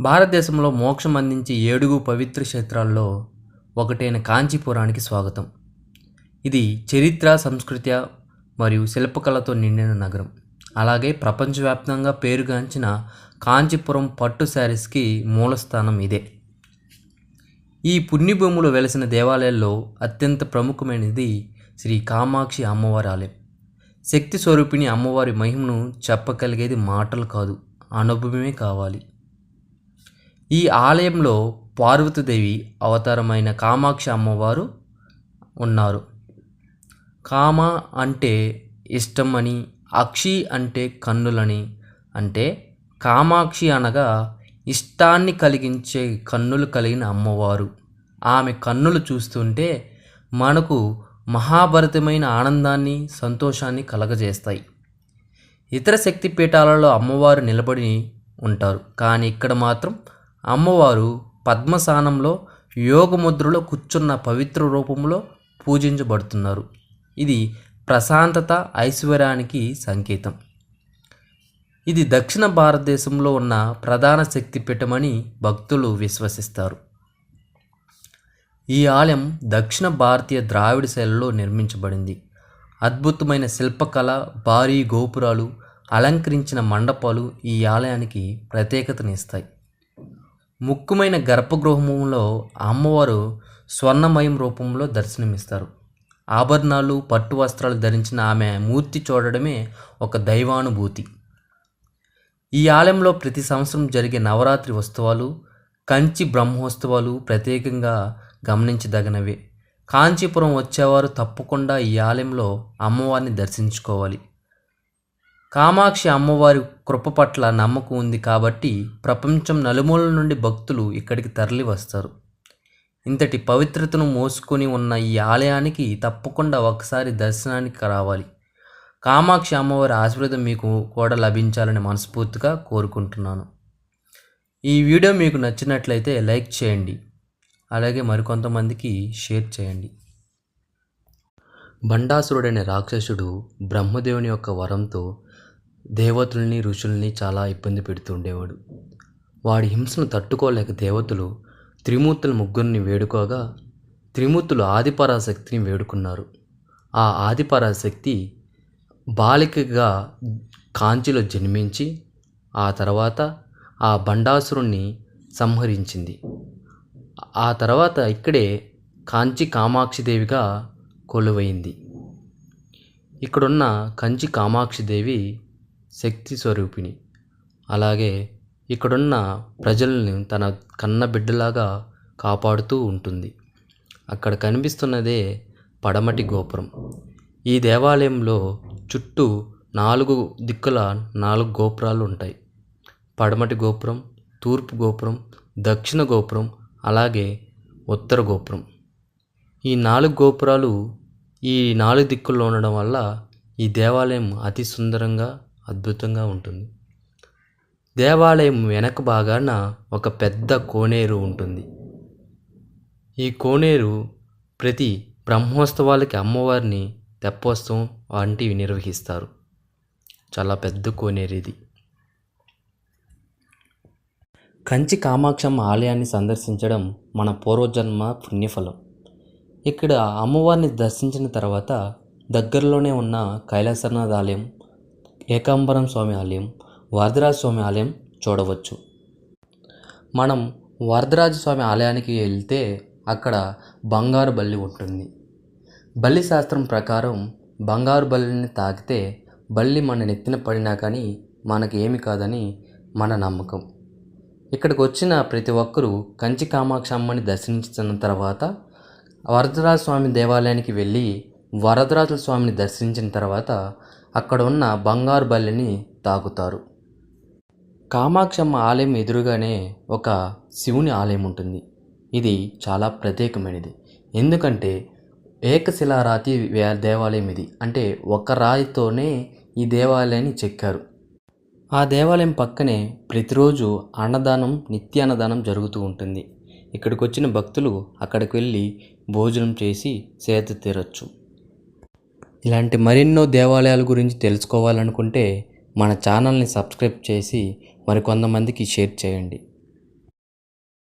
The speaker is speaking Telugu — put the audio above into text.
భారతదేశంలో మోక్షం అందించే ఏడుగు పవిత్ర క్షేత్రాల్లో ఒకటైన కాంచీపురానికి స్వాగతం. ఇది చరిత్ర సంస్కృతి మరియు శిల్పకళతో నిండిన నగరం. అలాగే ప్రపంచవ్యాప్తంగా పేరుగాంచిన కాంచీపురం పట్టు శారీస్కి మూలస్థానం ఇదే. ఈ పుణ్యభూములు వెలసిన దేవాలయాల్లో అత్యంత ప్రముఖమైనది శ్రీ కామాక్షి అమ్మవారి ఆలయం. శక్తి స్వరూపిణి అమ్మవారి మహిమను చెప్పగలిగేది మాటలు కాదు అనుభవమే కావాలి. ఈ ఆలయంలో పార్వతీదేవి అవతారమైన కామాక్షి అమ్మవారు ఉన్నారు. కామ అంటే ఇష్టం అని అక్షి అంటే కన్నులని అంటే కామాక్షి అనగా ఇష్టాన్ని కలిగించే కన్నులు కలిగిన అమ్మవారు. ఆమె కన్నులు చూస్తుంటే మనకు మహాభరితమైన ఆనందాన్ని సంతోషాన్ని కలగజేస్తాయి. ఇతర శక్తి పీఠాలలో అమ్మవారు నిలబడి ఉంటారు. కానీ ఇక్కడ మాత్రం అమ్మవారు పద్మశానంలో యోగముద్రలో కూర్చున్న పవిత్ర రూపంలో పూజించబడుతున్నారు. ఇది ప్రశాంతత ఐశ్వర్యానికి సంకేతం. ఇది దక్షిణ భారతదేశంలో ఉన్న ప్రధాన శక్తిపీఠమని భక్తులు విశ్వసిస్తారు. ఈ ఆలయం దక్షిణ భారతీయ ద్రావిడ శైలిలో నిర్మించబడింది. అద్భుతమైన శిల్పకళ భారీ గోపురాలు అలంకరించిన మండపాలు ఈ ఆలయానికి ప్రత్యేకతనిస్తాయి. ముఖ్యమైన గర్భగృహములో అమ్మవారు స్వర్ణమయం రూపంలో దర్శనమిస్తారు. ఆభరణాలు పట్టు వస్త్రాలు ధరించిన ఆమె మూర్తి చూడడమే ఒక దైవానుభూతి. ఈ ఆలయంలో ప్రతి సంవత్సరం జరిగే నవరాత్రి ఉత్సవాలు కంచి బ్రహ్మోత్సవాలు ప్రత్యేకంగా గమనించదగినవే. కాంచీపురం వచ్చేవారు తప్పకుండా ఈ ఆలయంలో అమ్మవారిని దర్శించుకోవాలి. కామాక్షి అమ్మవారి కృప పట్ల నమ్మకం ఉంది కాబట్టి ప్రపంచం నలుమూలల నుండి భక్తులు ఇక్కడికి తరలి వస్తారు. ఇంతటి పవిత్రతను మోసుకొని ఉన్న ఈ ఆలయానికి తప్పకుండా ఒకసారి దర్శనానికి రావాలి. కామాక్షి అమ్మవారి ఆశీర్వాదం మీకు కూడా లభించాలని మనస్ఫూర్తిగా కోరుకుంటున్నాను. ఈ వీడియో మీకు నచ్చినట్లయితే లైక్ చేయండి. అలాగే మరికొంతమందికి షేర్ చేయండి. బండాసురుడైన రాక్షసుడు బ్రహ్మదేవుని యొక్క వరంతో దేవతల్ని ఋషుల్ని చాలా ఇబ్బంది పెడుతూ ఉండేవాడు. వాడి హింసను తట్టుకోలేక దేవతలు త్రిమూర్తుల ముగ్గురిని వేడుకోగా త్రిమూర్తులు ఆదిపరాశక్తిని వేడుకున్నారు. ఆ ఆదిపరాశక్తి బాలికగా కాంచిలో జన్మించి ఆ తర్వాత ఆ బండాసురుణ్ణి సంహరించింది. ఆ తర్వాత ఇక్కడే కాంచి కామాక్షిదేవిగా కొలువైంది. ఇక్కడున్న కంచి కామాక్షిదేవి శక్తి స్వరూపిణి. అలాగే ఇక్కడున్న ప్రజలను తన కన్న బిడ్డలాగా కాపాడుతూ ఉంటుంది. అక్కడ కనిపిస్తున్నదే పడమటి గోపురం. ఈ దేవాలయంలో చుట్టూ నాలుగు దిక్కుల నాలుగు గోపురాలు ఉంటాయి. పడమటి గోపురం తూర్పు గోపురం దక్షిణ గోపురం అలాగే ఉత్తర గోపురం. ఈ నాలుగు గోపురాలు ఈ నాలుగు దిక్కుల్లో ఉండడం వల్ల ఈ దేవాలయం అతి సుందరంగా అద్భుతంగా ఉంటుంది. దేవాలయం వెనక భాగాన ఒక పెద్ద కోనేరు ఉంటుంది. ఈ కోనేరు ప్రతి బ్రహ్మోత్సవాలకి అమ్మవారిని తెప్పోత్సవం వంటివి నిర్వహిస్తారు. చాలా పెద్ద కోనేరు ఇది. కంచి కామాక్షమ్మ ఆలయాన్ని సందర్శించడం మన పూర్వజన్మ పుణ్యఫలం. ఇక్కడ అమ్మవారిని దర్శించిన తర్వాత దగ్గరలోనే ఉన్న కైలాసనాథ్ ఆలయం ఏకాంబరం స్వామి ఆలయం వరదరాజ స్వామి ఆలయం చూడవచ్చు. మనం వరదరాజ స్వామి ఆలయానికి వెళ్తే అక్కడ బంగారు బల్లి ఉంటుంది. బల్లి శాస్త్రం ప్రకారం బంగారు బల్లిని తాకితే బల్లి మన నెత్తిన పడినా కానీ మనకి ఏమి కాదని మన నమ్మకం. ఇక్కడికి వచ్చిన ప్రతి ఒక్కరూ కంచి కామాక్షమ్మని దర్శించిన తర్వాత వరదరాజ స్వామి దేవాలయానికి వెళ్ళి వరదరాజ స్వామిని దర్శించిన తర్వాత అక్కడ ఉన్న బంగారు బల్లిని తాకుతారు. కామాక్షమ్మ ఆలయం ఎదురుగానే ఒక శివుని ఆలయం ఉంటుంది. ఇది చాలా ప్రత్యేకమైనది. ఎందుకంటే ఏకశిలారాతి వే- దేవాలయం ఇది. అంటే ఒక రాయితోనే ఈ దేవాలయాన్ని చెక్కారు. ఆ దేవాలయం పక్కనే ప్రతిరోజు అన్నదానం నిత్య అన్నదానం జరుగుతూ ఉంటుంది. ఇక్కడికి వచ్చిన భక్తులు అక్కడికి వెళ్ళి భోజనం చేసి సేద తీరొచ్చు. ఇలాంటి మరెన్నో దేవాలయాల గురించి తెలుసుకోవాలనుకుంటే మన ఛానల్ని సబ్స్క్రైబ్ చేసి మరికొంతమందికి షేర్ చేయండి.